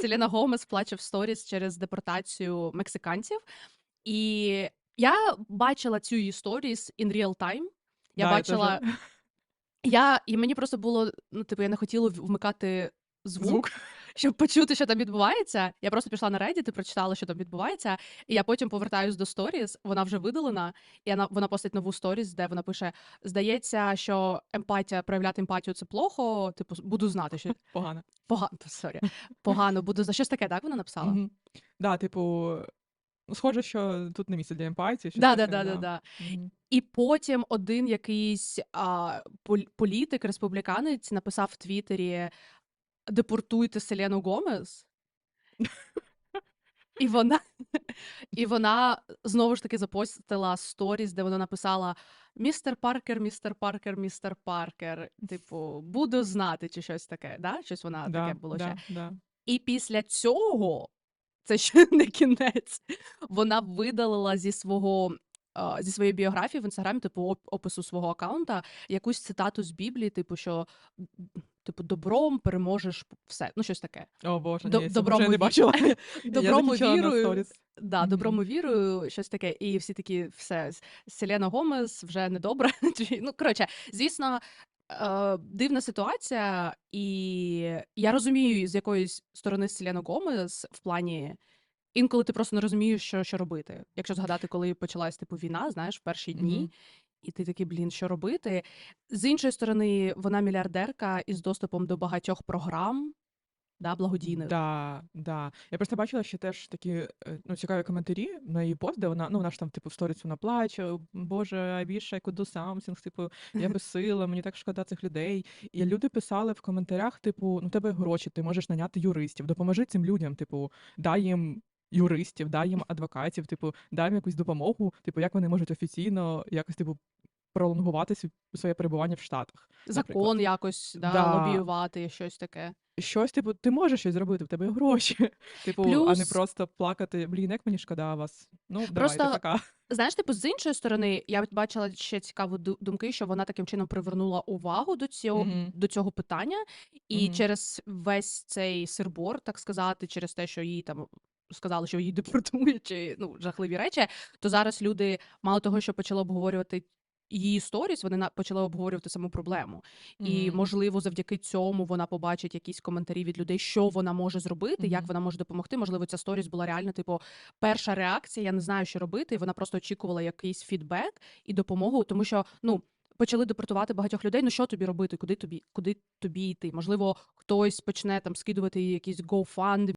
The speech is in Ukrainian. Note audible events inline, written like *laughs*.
Селена Гомес плаче в сторіс через депортацію мексиканців. І я бачила цю її сторіс in real time. Я Да, бачила. Я, і мені просто було, ну, типу, я не хотіла вмикати звук, Звук. Щоб почути, що там відбувається. Я просто пішла на Reddit і прочитала, що там відбувається. І я потім повертаюсь до сторіс, вона вже видалена, і вона, вона постить нову сторіс, де вона пише: Здається, що емпатія, проявляти емпатію це плохо. Типу, буду знати, що *laughs* Погано. погано, сорі, погано буду за щось таке, так вона написала? Мгм. Да, типу, ну, схоже, що тут не місце для емпатії. Да, да, да, да, да. І потім один якийсь а, політик, республіканець, написав в Твіттері: депортуйте Селену Гомес. *laughs* І вона, і вона знову ж таки запостила сторіс, де вона написала: Містер Паркер, містер Паркер, містер Паркер. Типу, буду знати, чи щось таке. Да? Щось вона Да, таке було ще. да, да. І після цього, це ще *laughs* не кінець, вона видалила зі свого. Зі своєї біографії в інстаграмі, типу, опису свого аккаунта, якусь цитату з Біблії, типу, що типу, добром переможеш все. Ну, щось таке. О, Боже, До- ні, добром *laughs* *laughs* я не бачила. Добром я вірую. Да, доброму вірою, щось таке. І всі такі, все, Селена Гомес вже недобра. *laughs* Ну, коротше, звісно, е, дивна ситуація, і я розумію, з якоїсь сторони Селена Гомес в плані. Інколи ти просто не розумієш, що, що робити. Якщо згадати, коли почалась типу війна, знаєш, в перші дні, Мгм. І ти такий, блін, що робити? З іншої сторони, вона мільярдерка із доступом до багатьох програм, да, благодійних. Да, да. Я просто бачила ще теж такі е, ну, цікаві коментарі на її пост, де вона, ну, вона ж там, типу, в сторіс вона плаче, Боже, I wish I could do something, типу, я безсила, *laughs* мені так шкода цих людей. І люди писали в коментарях, типу, ну, в тебе гроші, ти можеш наняти юристів, допоможи цим людям, типу, дай їм юристів, дай їм адвокатів, типу, дай їм якусь допомогу, типу, як вони можуть офіційно якось, типу, пролонгувати своє перебування в Штатах. наприклад. Закон якось да, Да. лобіювати, щось таке. Щось, типу, ти можеш щось зробити, в тебе є гроші. *laughs* Типу, а не просто плакати, блін, як мені шкода вас. Ну, Просто- давайте пока. *laughs* Знаєш, типу, з іншої сторони, я бачила ще цікаву ду- думки, що вона таким чином привернула увагу до цього, Мгм. до цього питання, і Мгм. через весь цей сирбор, так сказати, через те, що їй там. Сказали, що її депортують, чи ну жахливі речі. То зараз люди, мало того, що почали обговорювати її сторіс, вони почали обговорювати саму проблему. І Мгм. можливо, завдяки цьому вона побачить якісь коментарі від людей, що вона може зробити, як вона може допомогти. Можливо, ця сторіс була реально, типу, перша реакція. Я не знаю, що робити. І вона просто очікувала якийсь фідбек і допомогу, тому що ну. Почали депортувати багатьох людей. Ну що тобі робити? Куди тобі, куди тобі йти? Можливо, хтось почне там скидувати якісь GoFundMe,